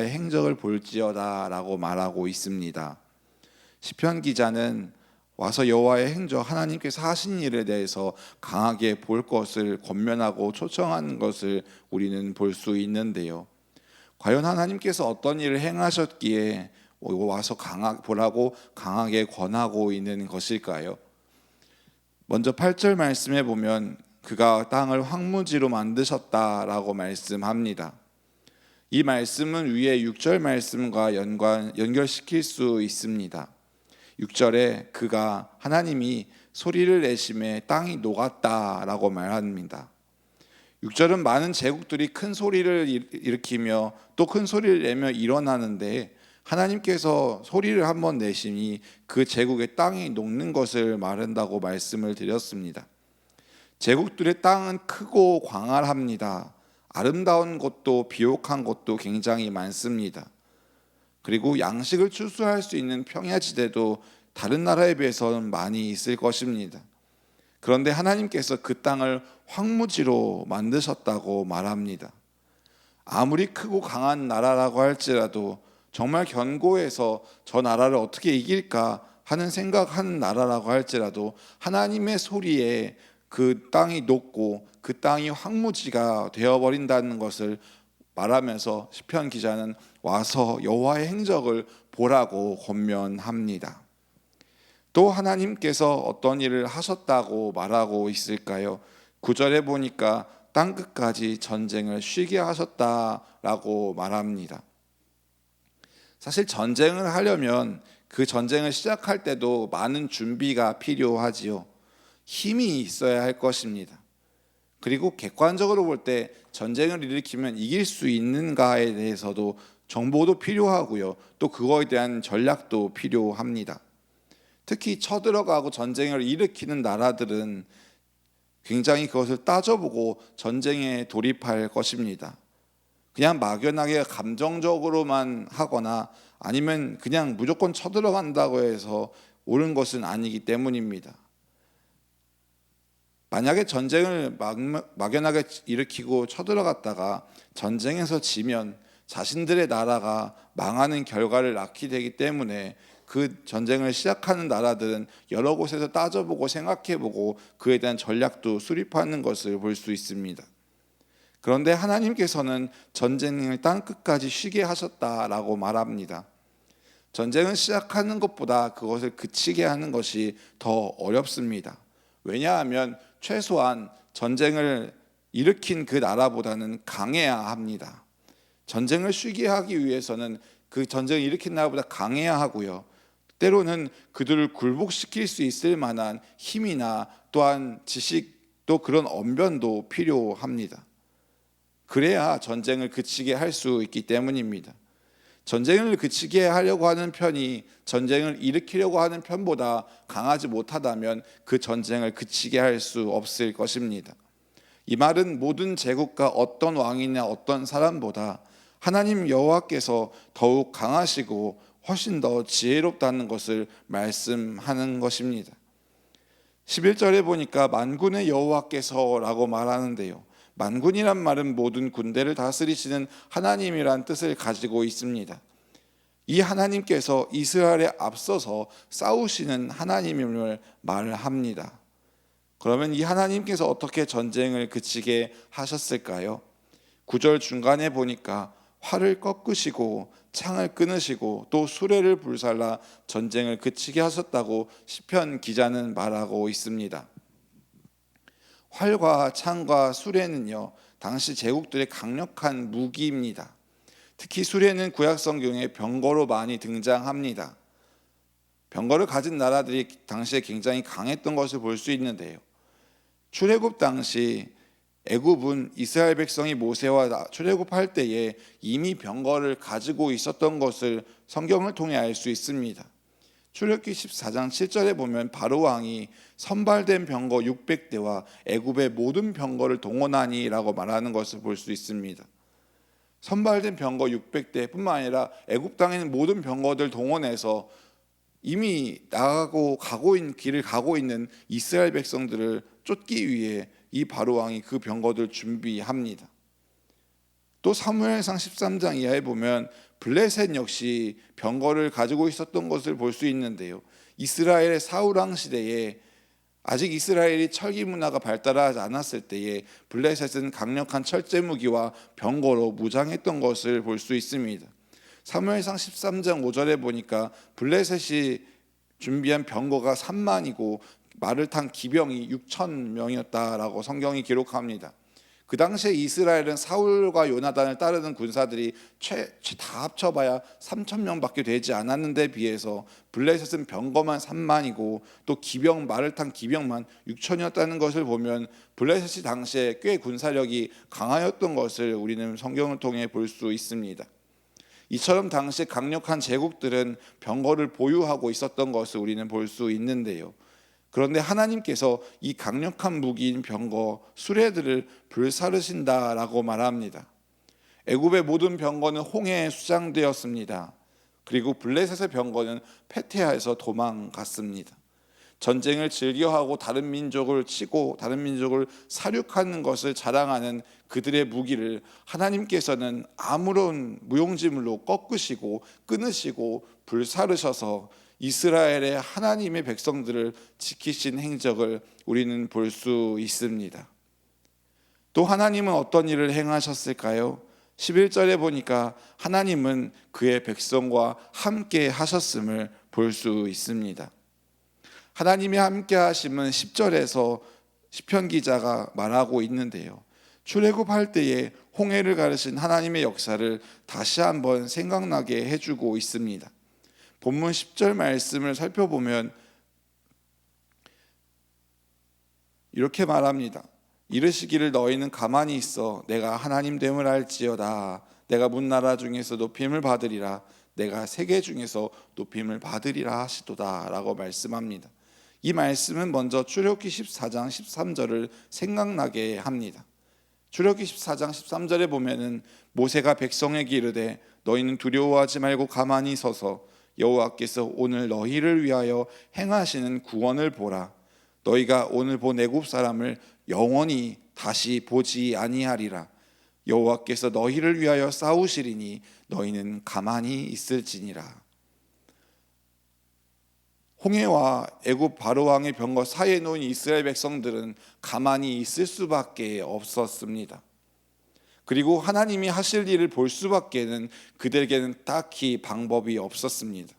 여호와의 행적을 볼지어다라고 말하고 있습니다. 시편 기자는 와서 여호와의 행적 하나님께서 하신 일에 대해서 강하게 볼 것을 권면하고 초청하는 것을 우리는 볼 수 있는데요. 과연 하나님께서 어떤 일을 행하셨기에 와서 강하 보라고 강하게 권하고 있는 것일까요? 먼저 8절 말씀에 보면 그가 땅을 황무지로 만드셨다라고 말씀합니다. 이 말씀은 위에 6절 말씀과 연관 연결시킬 수 있습니다. 6절에 그가 하나님이 소리를 내심에 땅이 녹았다라고 말합니다. 6절은 많은 제국들이 큰 소리를 일으키며 또 큰 소리를 내며 일어나는데 하나님께서 소리를 한번 내시니 그 제국의 땅이 녹는 것을 말한다고 말씀을 드렸습니다. 제국들의 땅은 크고 광활합니다. 아름다운 곳도 비옥한 곳도 굉장히 많습니다. 그리고 양식을 추수할 수 있는 평야지대도 다른 나라에 비해서는 많이 있을 것입니다. 그런데 하나님께서 그 땅을 황무지로 만드셨다고 말합니다. 아무리 크고 강한 나라라고 할지라도 정말 견고해서 저 나라를 어떻게 이길까 하는 생각하는 나라라고 할지라도 하나님의 소리에 그 땅이 녹고 그 땅이 황무지가 되어버린다는 것을 말하면서 시편 기자는 와서 여호와의 행적을 보라고 권면합니다. 또 하나님께서 어떤 일을 하셨다고 말하고 있을까요? 구절에 보니까 땅 끝까지 전쟁을 쉬게 하셨다라고 말합니다. 사실 전쟁을 하려면 그 전쟁을 시작할 때도 많은 준비가 필요하지요. 힘이 있어야 할 것입니다. 그리고 객관적으로 볼 때 전쟁을 일으키면 이길 수 있는가에 대해서도 정보도 필요하고요. 또 그거에 대한 전략도 필요합니다. 특히 쳐들어가고 전쟁을 일으키는 나라들은 굉장히 그것을 따져보고 전쟁에 돌입할 것입니다. 그냥 막연하게 감정적으로만 하거나 아니면 그냥 무조건 쳐들어간다고 해서 옳은 것은 아니기 때문입니다. 만약에 전쟁을 막, 막연하게 일으키고 쳐들어갔다가 전쟁에서 지면 자신들의 나라가 망하는 결과를 낳게 되기 때문에 그 전쟁을 시작하는 나라들은 여러 곳에서 따져보고 생각해보고 그에 대한 전략도 수립하는 것을 볼 수 있습니다. 그런데 하나님께서는 전쟁을 땅 끝까지 쉬게 하셨다라고 말합니다. 전쟁을 시작하는 것보다 그것을 그치게 하는 것이 더 어렵습니다. 왜냐하면 최소한 전쟁을 일으킨 그 나라보다는 강해야 합니다. 전쟁을 쉬게 하기 위해서는 그 전쟁을 일으킨 나라보다 강해야 하고요. 때로는 그들을 굴복시킬 수 있을 만한 힘이나 또한 지식도 그런 언변도 필요합니다. 그래야 전쟁을 그치게 할 수 있기 때문입니다. 전쟁을 그치게 하려고 하는 편이 전쟁을 일으키려고 하는 편보다 강하지 못하다면 그 전쟁을 그치게 할 수 없을 것입니다. 이 말은 모든 제국과 어떤 왕이나 어떤 사람보다 하나님 여호와께서 더욱 강하시고 훨씬 더 지혜롭다는 것을 말씀하는 것입니다. 11절에 보니까 만군의 여호와께서라고 말하는데요. 만군이란 말은 모든 군대를 다스리시는 하나님이란 뜻을 가지고 있습니다. 이 하나님께서 이스라엘에 앞서서 싸우시는 하나님임을 말합니다. 그러면 이 하나님께서 어떻게 전쟁을 그치게 하셨을까요? 구절 중간에 보니까 활을 꺾으시고 창을 끊으시고 또 수레를 불살라 전쟁을 그치게 하셨다고 시편 기자는 말하고 있습니다. 활과 창과 수레는요 당시 제국들의 강력한 무기입니다. 특히 수레는 구약 성경에 병거로 많이 등장합니다. 병거를 가진 나라들이 당시에 굉장히 강했던 것을 볼 수 있는데요. 출애굽 당시 애굽은 이스라엘 백성이 모세와 출애굽할 때에 이미 병거를 가지고 있었던 것을 성경을 통해 알 수 있습니다. 출애굽기 14장 7절에 보면 바로 왕이 선발된 병거 600대와 애굽의 모든 병거를 동원하니라고 말하는 것을 볼 수 있습니다. 선발된 병거 600대뿐만 아니라 애굽 땅에 있는 모든 병거들 동원해서 이미 나가고 가고 있는 길을 가고 있는 이스라엘 백성들을 쫓기 위해 이 바로 왕이 그 병거들 준비합니다. 또 사무엘상 13장 이하에 보면 블레셋 역시 병거를 가지고 있었던 것을 볼 수 있는데요. 이스라엘의 왕 시대에 아직 이스라엘이 철기 문화가 발달하지 않았을 때에 블레셋은 강력한 철제 무기와 병거로 무장했던 것을 볼 수 있습니다. 사무엘상 13장 5절에 보니까 블레셋이 준비한 병거가 3만이고 말을 탄 기병이 6천 명이었다라고 성경이 기록합니다. 그 당시에 이스라엘은 사울과 요나단을 따르는 군사들이 최, 최- 다 합쳐봐야 3천 명밖에 되지 않았는데 비해서 블레셋은 병거만 3만이고 또 기병 말을 탄 기병만 6천이었다는 것을 보면 블레셋이 당시에 꽤 군사력이 강하였던 것을 우리는 성경을 통해 볼 수 있습니다. 이처럼 당시 강력한 제국들은 병거를 보유하고 있었던 것을 우리는 볼 수 있는데요. 그런데 하나님께서 이 강력한 무기인 병거 수레들을 불사르신다라고 말합니다. 애굽의 모든 병거는 홍해에 수장되었습니다. 그리고 블레셋의 병거는 페테아에서 도망갔습니다. 전쟁을 즐겨하고 다른 민족을 치고 다른 민족을 사륙하는 것을 자랑하는 그들의 무기를 하나님께서는 아무런 무용지물로 꺾으시고 끊으시고 불사르셔서 이스라엘의 하나님의 백성들을 지키신 행적을 우리는 볼 수 있습니다. 또 하나님은 어떤 일을 행하셨을까요? 11절에 보니까 하나님은 그의 백성과 함께 하셨음을 볼 수 있습니다. 하나님이 함께 하심은 10절에서 시편 기자가 말하고 있는데요. 출애굽할 때에 홍해를 가르신 하나님의 역사를 다시 한번 생각나게 해주고 있습니다. 본문 10절 말씀을 살펴보면 이렇게 말합니다. 이르시기를 너희는 가만히 있어 내가 하나님 됨을 알지어다 내가 문나라 중에서 높임을 받으리라 내가 세계 중에서 높임을 받으리라 하시도다라고 말씀합니다. 이 말씀은 먼저 출애굽기 14장 13절을 생각나게 합니다. 출애굽기 14장 13절에 보면은 모세가 백성에게 이르되 너희는 두려워하지 말고 가만히 서서 여호와께서 오늘 너희를 위하여 행하시는 구원을 보라. 너희가 오늘 본 애굽 사람을 영원히 다시 보지 아니하리라. 여호와께서 너희를 위하여 싸우시리니 너희는 가만히 있을지니라. 홍해와 애굽 바로 왕의 병거 사이에 놓인 이스라엘 백성들은 가만히 있을 수밖에 없었습니다. 그리고 하나님이 하실 일을 볼 수밖에는 그들에게는 딱히 방법이 없었습니다.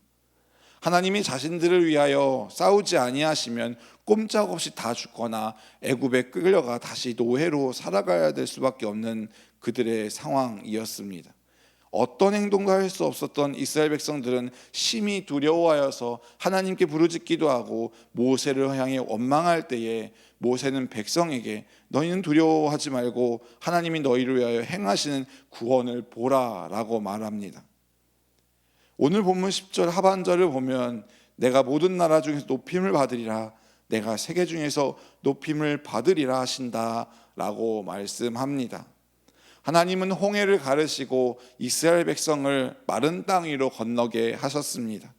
하나님이 자신들을 위하여 싸우지 아니하시면 꼼짝없이 다 죽거나 애굽에 끌려가 다시 노예로 살아가야 될 수밖에 없는 그들의 상황이었습니다. 어떤 행동도 할 수 없었던 이스라엘 백성들은 심히 두려워하여서 하나님께 부르짖기도 하고 모세를 향해 원망할 때에 모세는 백성에게 너희는 두려워하지 말고 하나님이 너희를 위하여 행하시는 구원을 보라라고 말합니다. 오늘 본문 10절 하반절을 보면 내가 모든 나라 중에서 높임을 받으리라 내가 세계 중에서 높임을 받으리라 하신다라고 말씀합니다. 하나님은 홍해를 가르시고 이스라엘 백성을 마른 땅 위로 건너게 하셨습니다.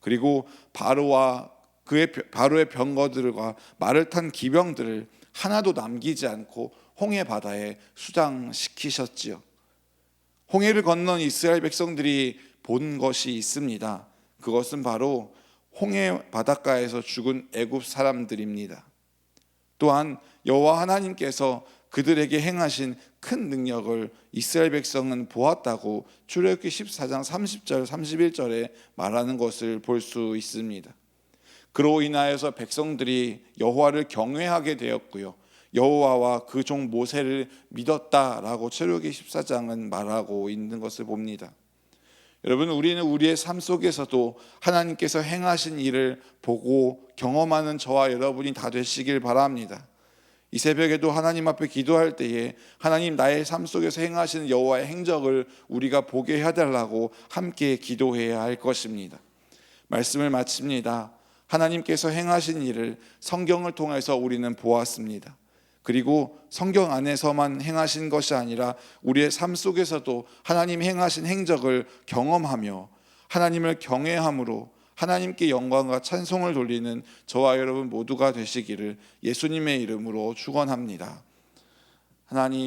그리고 바로와 그의 바로의 병거들과 말을 탄 기병들을 하나도 남기지 않고 홍해 바다에 수장시키셨지요. 홍해를 건넌 이스라엘 백성들이 본 것이 있습니다. 그것은 바로 홍해 바닷가에서 죽은 애굽 사람들입니다. 또한 여호와 하나님께서 그들에게 행하신 큰 능력을 이스라엘 백성은 보았다고 출애굽기 14장 30절 31절에 말하는 것을 볼 수 있습니다. 그로 인하여서 백성들이 여호와를 경외하게 되었고요. 여호와와 그 종 모세를 믿었다라고 출애굽기 14장은 말하고 있는 것을 봅니다. 여러분 우리는 우리의 삶 속에서도 하나님께서 행하신 일을 보고 경험하는 저와 여러분이 다 되시길 바랍니다. 이 새벽에도 하나님 앞에 기도할 때에 하나님 나의 삶 속에서 행하시는 여호와의 행적을 우리가 보게 해달라고 함께 기도해야 할 것입니다. 말씀을 마칩니다. 하나님께서 행하신 일을 성경을 통해서 우리는 보았습니다. 그리고 성경 안에서만 행하신 것이 아니라 우리의 삶 속에서도 하나님 행하신 행적을 경험하며 하나님을 경외함으로 하나님께 영광과 찬송을 돌리는 저와 여러분 모두가 되시기를 예수님의 이름으로 축원합니다. 하나님